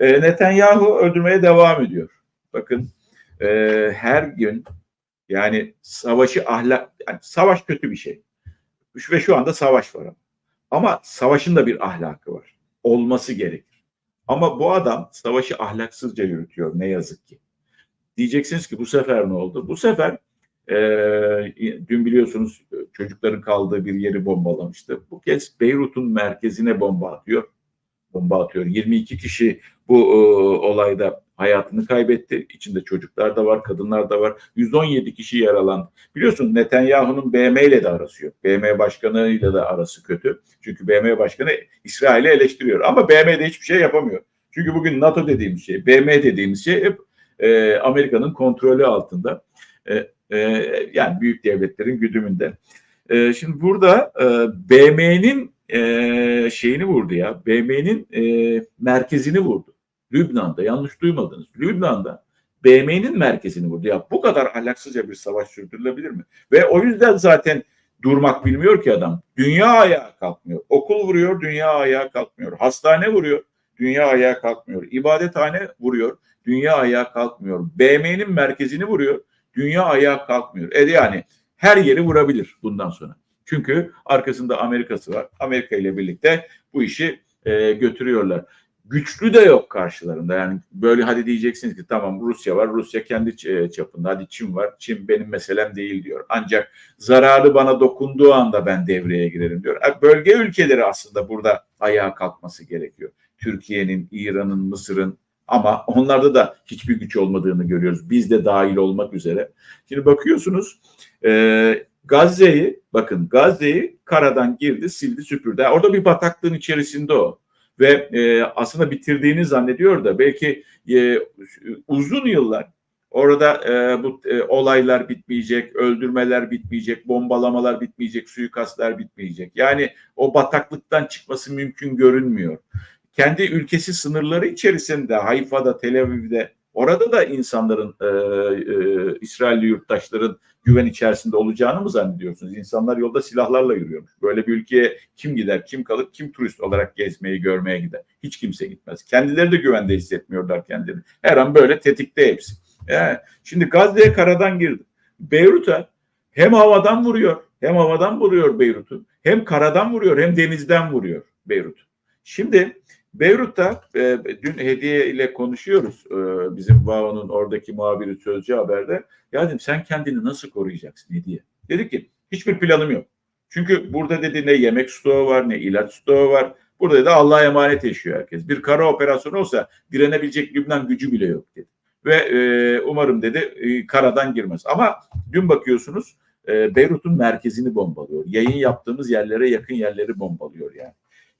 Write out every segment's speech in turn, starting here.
E, Netanyahu öldürmeye devam ediyor. Bakın e, her gün yani savaşı ahlak, yani savaş kötü bir şey. Ve şu anda savaş var ama. Savaşın da bir ahlakı var. Olması gerekir. Ama bu adam savaşı ahlaksızca yürütüyor ne yazık ki. Diyeceksiniz ki bu sefer ne oldu? Bu sefer e, dün biliyorsunuz çocukların kaldığı bir yeri bombalamıştı. Bu kez Beyrut'un merkezine bomba atıyor. Bomba atıyor. 22 kişi bu e, olayda hayatını kaybetti. İçinde çocuklar da var, kadınlar da var. 117 kişi yaralandı. Biliyorsun Netanyahu'nun BM ile de arası yok. BM başkanıyla da arası kötü. Çünkü BM başkanı İsrail'i eleştiriyor. Ama BM'de hiçbir şey yapamıyor. Çünkü bugün NATO dediğimiz şey, BM dediğimiz şey hep e, Amerika'nın kontrolü altında. E, e, yani büyük devletlerin güdümünde. E, şimdi burada e, BM'nin e, şeyini vurdu ya. BM'nin e, merkezini vurdu. Lübnan'da yanlış duymadınız. Lübnan'da BM'nin merkezini vurdu. Ya bu kadar ahlaksızca bir savaş sürdürülebilir mi? Ve o yüzden zaten durmak bilmiyor ki adam. Dünya ayağa kalkmıyor. Okul vuruyor, dünya ayağa kalkmıyor. Hastane vuruyor, dünya ayağa kalkmıyor. İbadethane vuruyor, dünya ayağa kalkmıyor. BM'nin merkezini vuruyor, dünya ayağa kalkmıyor. E yani her yeri vurabilir bundan sonra. Çünkü arkasında Amerika'sı var. Amerika ile birlikte bu işi e, götürüyorlar. Güçlü de yok karşılarında. Yani böyle hadi diyeceksiniz ki tamam Rusya var. Rusya kendi çapında. Hadi Çin var. Çin benim meselem değil diyor. Ancak zararı bana dokunduğu anda ben devreye girerim diyor. E, bölge ülkeleri aslında burada ayağa kalkması gerekiyor. Türkiye'nin, İran'ın, Mısır'ın ama onlarda da hiçbir güç olmadığını görüyoruz. Biz de dahil olmak üzere. Şimdi bakıyorsunuz e, Gazze'yi bakın Gazze'yi karadan girdi, sildi, süpürdü. Orada bir bataklığın içerisinde o ve e, aslında bitirdiğini zannediyor da belki e, uzun yıllar orada e, bu e, olaylar bitmeyecek, öldürmeler bitmeyecek, bombalamalar bitmeyecek, suikastlar bitmeyecek. Yani o bataklıktan çıkması mümkün görünmüyor. Kendi ülkesi sınırları içerisinde Hayfa'da, Tel Aviv'de orada da insanların e, e, İsrailli yurttaşların güven içerisinde olacağını mı zannediyorsunuz? İnsanlar yolda silahlarla yürüyormuş. Böyle bir ülkeye kim gider, kim kalır, kim turist olarak gezmeyi, görmeye gider? Hiç kimse gitmez. Kendileri de güvende hissetmiyorlar kendilerini. Her an böyle tetikte hepsi. Yani şimdi Gazze'ye karadan girdi. Beyrut'a hem havadan vuruyor, hem havadan vuruyor Beyrut'u, hem karadan vuruyor, hem denizden vuruyor Beyrut. Şimdi Beyrut'ta e, dün Hediye ile konuşuyoruz. E, bizim VAO'nun oradaki muhabiri Sözcü Haber'de. Ya dedim sen kendini nasıl koruyacaksın Hediye? Dedi ki hiçbir planım yok. Çünkü burada dedi ne yemek stoğu var ne ilaç stoğu var. Burada da Allah'a emanet yaşıyor herkes. Bir kara operasyonu olsa direnebilecek Lübnan gücü bile yok dedi. Ve e, umarım dedi e, karadan girmez. Ama dün bakıyorsunuz e, Beyrut'un merkezini bombalıyor. Yayın yaptığımız yerlere yakın yerleri bombalıyor yani.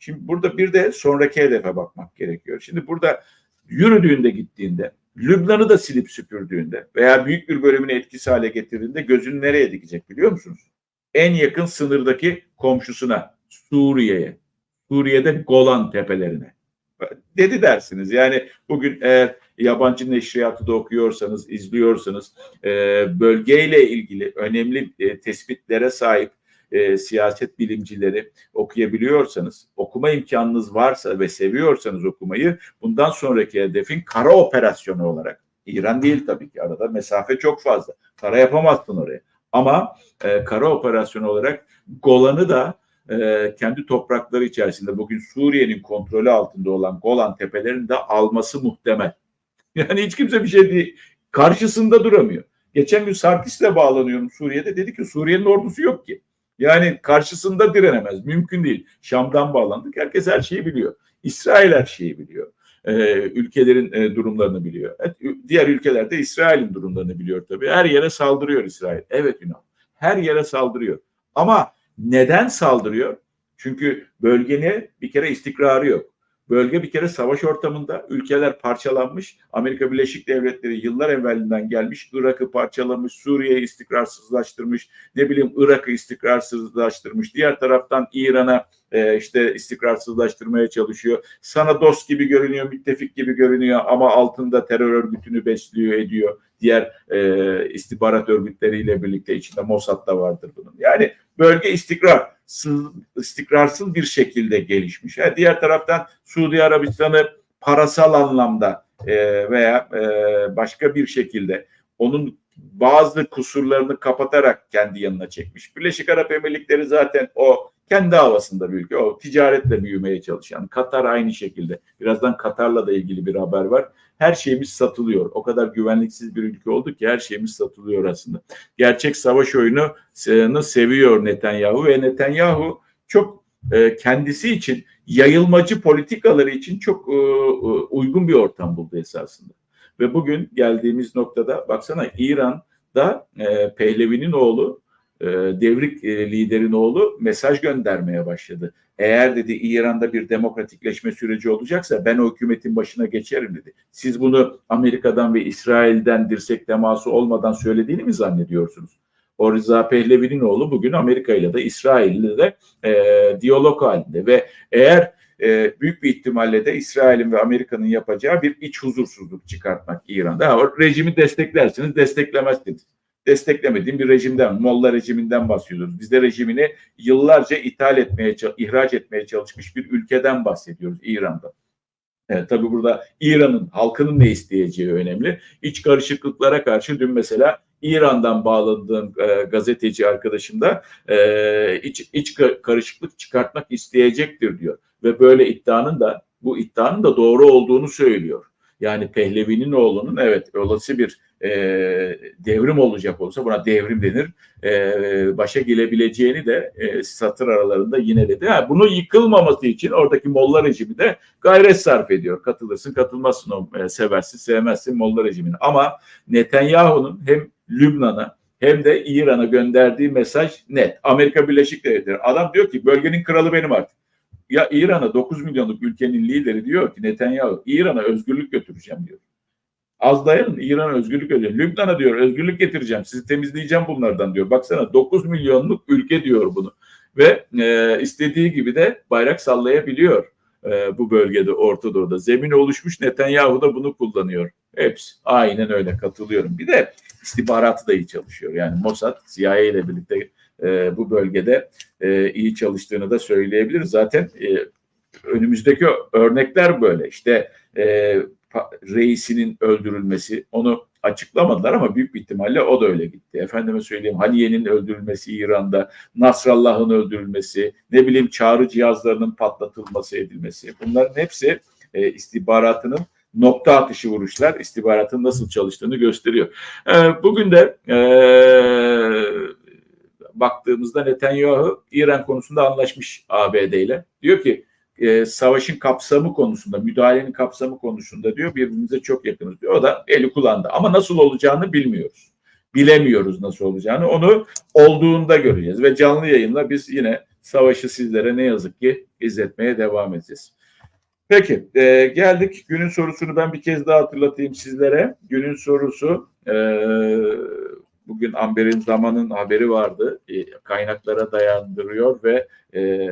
Şimdi burada bir de sonraki hedefe bakmak gerekiyor. Şimdi burada yürüdüğünde gittiğinde, Lübnan'ı da silip süpürdüğünde veya büyük bir bölümünü etkisi hale getirdiğinde gözünü nereye dikecek biliyor musunuz? En yakın sınırdaki komşusuna, Suriye'ye. Suriye'de Golan tepelerine. Dedi dersiniz. Yani bugün eğer yabancı neşriyatı da okuyorsanız, izliyorsanız bölgeyle ilgili önemli tespitlere sahip e, siyaset bilimcileri okuyabiliyorsanız, okuma imkanınız varsa ve seviyorsanız okumayı bundan sonraki hedefin kara operasyonu olarak İran değil tabii ki arada mesafe çok fazla. Kara yapamazsın oraya. Ama e, kara operasyonu olarak Golan'ı da e, kendi toprakları içerisinde bugün Suriye'nin kontrolü altında olan Golan tepelerini de alması muhtemel. Yani hiç kimse bir şey değil. Karşısında duramıyor. Geçen gün Sarkis'le bağlanıyorum Suriye'de. Dedi ki Suriye'nin ordusu yok ki. Yani karşısında direnemez. Mümkün değil. Şam'dan bağlandık. Herkes her şeyi biliyor. İsrail her şeyi biliyor. Ee, ülkelerin e, durumlarını biliyor. Evet, diğer ülkelerde İsrail'in durumlarını biliyor tabii. Her yere saldırıyor İsrail. Evet Yunan. Her yere saldırıyor. Ama neden saldırıyor? Çünkü bölgenin bir kere istikrarı yok. Bölge bir kere savaş ortamında ülkeler parçalanmış. Amerika Birleşik Devletleri yıllar evvelinden gelmiş. Irak'ı parçalamış, Suriye'yi istikrarsızlaştırmış, ne bileyim Irak'ı istikrarsızlaştırmış. Diğer taraftan İran'a e, işte istikrarsızlaştırmaya çalışıyor. Sana dost gibi görünüyor, müttefik gibi görünüyor ama altında terör örgütünü besliyor, ediyor. Diğer e, istihbarat örgütleriyle birlikte içinde Mossad da vardır bunun. Yani bölge istikrar istikrarsız bir şekilde gelişmiş. Yani diğer taraftan Suudi Arabistan'ı parasal anlamda e, veya e, başka bir şekilde onun bazı kusurlarını kapatarak kendi yanına çekmiş. Birleşik Arap Emirlikleri zaten o kendi havasında bir ülke. O ticaretle büyümeye çalışan. Katar aynı şekilde. Birazdan Katar'la da ilgili bir haber var. Her şeyimiz satılıyor. O kadar güvenliksiz bir ülke olduk ki her şeyimiz satılıyor aslında. Gerçek savaş oyunu seviyor Netanyahu ve Netanyahu çok e, kendisi için yayılmacı politikaları için çok e, uygun bir ortam buldu esasında. Ve bugün geldiğimiz noktada baksana İran'da e, Pehlevi'nin oğlu e, devrik e, liderin oğlu mesaj göndermeye başladı. Eğer dedi İran'da bir demokratikleşme süreci olacaksa ben o hükümetin başına geçerim dedi. Siz bunu Amerika'dan ve İsrail'den dirsek teması olmadan söylediğini mi zannediyorsunuz? O Rıza Pehlevi'nin oğlu bugün Amerika ile de İsrail ile de e, diyalog halinde ve eğer e, büyük bir ihtimalle de İsrail'in ve Amerika'nın yapacağı bir iç huzursuzluk çıkartmak İran'da. Ha, rejimi desteklersiniz, desteklemezsiniz. Desteklemediğim bir rejimden, Molla rejiminden bahsediyoruz. Biz de rejimini yıllarca ithal etmeye, ihraç etmeye çalışmış bir ülkeden bahsediyoruz İran'da. Evet, tabii burada İran'ın halkının ne isteyeceği önemli. İç karışıklıklara karşı dün mesela İran'dan bağladığım e, gazeteci arkadaşım da e, iç, iç karışıklık çıkartmak isteyecektir diyor. Ve böyle iddianın da bu iddianın da doğru olduğunu söylüyor. Yani Pehlevi'nin oğlunun evet olası bir e, devrim olacak olsa buna devrim denir. E, başa gelebileceğini de e, satır aralarında yine dedi. Ha, bunu yıkılmaması için oradaki Molla rejimi de gayret sarf ediyor. Katılırsın katılmazsın o e, seversin sevmezsin Molla rejimini. Ama Netanyahu'nun hem Lübnan'a hem de İran'a gönderdiği mesaj net. Amerika Birleşik Devletleri. Adam diyor ki bölgenin kralı benim artık. Ya İran'a 9 milyonluk ülkenin lideri diyor ki Netanyahu İran'a özgürlük götüreceğim diyor. Az dayanın İran'a özgürlük götüreceğim. Lübnan'a diyor özgürlük getireceğim. Sizi temizleyeceğim bunlardan diyor. Baksana 9 milyonluk ülke diyor bunu. Ve e, istediği gibi de bayrak sallayabiliyor e, bu bölgede Orta Doğu'da. Zemin oluşmuş Netanyahu da bunu kullanıyor. Hepsi aynen öyle katılıyorum. Bir de istihbaratı da iyi çalışıyor. Yani Mossad, CIA ile birlikte e, bu bölgede e, iyi çalıştığını da söyleyebiliriz. Zaten e, önümüzdeki örnekler böyle. İşte e, reisinin öldürülmesi onu açıklamadılar ama büyük bir ihtimalle o da öyle gitti. Efendime söyleyeyim Haniye'nin öldürülmesi İran'da, Nasrallah'ın öldürülmesi, ne bileyim çağrı cihazlarının patlatılması edilmesi. Bunların hepsi e, istihbaratının nokta atışı vuruşlar istihbaratın nasıl çalıştığını gösteriyor. E, bugün de e, baktığımızda Netanyahu İran konusunda anlaşmış ABD ile. Diyor ki e, savaşın kapsamı konusunda, müdahalenin kapsamı konusunda diyor birbirimize çok yakınız diyor. O da eli kullandı. Ama nasıl olacağını bilmiyoruz. Bilemiyoruz nasıl olacağını. Onu olduğunda göreceğiz ve canlı yayınla biz yine savaşı sizlere ne yazık ki izletmeye devam edeceğiz. Peki e, geldik günün sorusunu ben bir kez daha hatırlatayım sizlere. Günün sorusu e, bugün Amber'in zamanın haberi vardı. E, kaynaklara dayandırıyor ve e,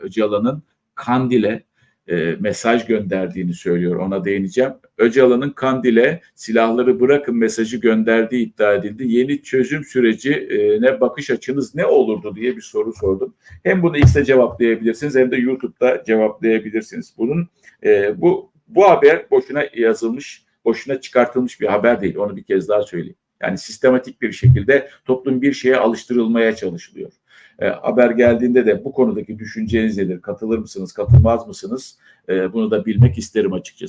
Öcalan'ın Kandil'e e, mesaj gönderdiğini söylüyor. Ona değineceğim. Öcalan'ın Kandil'e silahları bırakın mesajı gönderdiği iddia edildi. Yeni çözüm süreci e, ne bakış açınız ne olurdu diye bir soru sordum. Hem bunu X'te cevaplayabilirsiniz hem de YouTube'da cevaplayabilirsiniz. Bunun e, bu bu haber boşuna yazılmış, boşuna çıkartılmış bir haber değil. Onu bir kez daha söyleyeyim. Yani sistematik bir şekilde toplum bir şeye alıştırılmaya çalışılıyor. E, haber geldiğinde de bu konudaki düşünceniz nedir? Katılır mısınız, katılmaz mısınız? E, bunu da bilmek isterim açıkçası.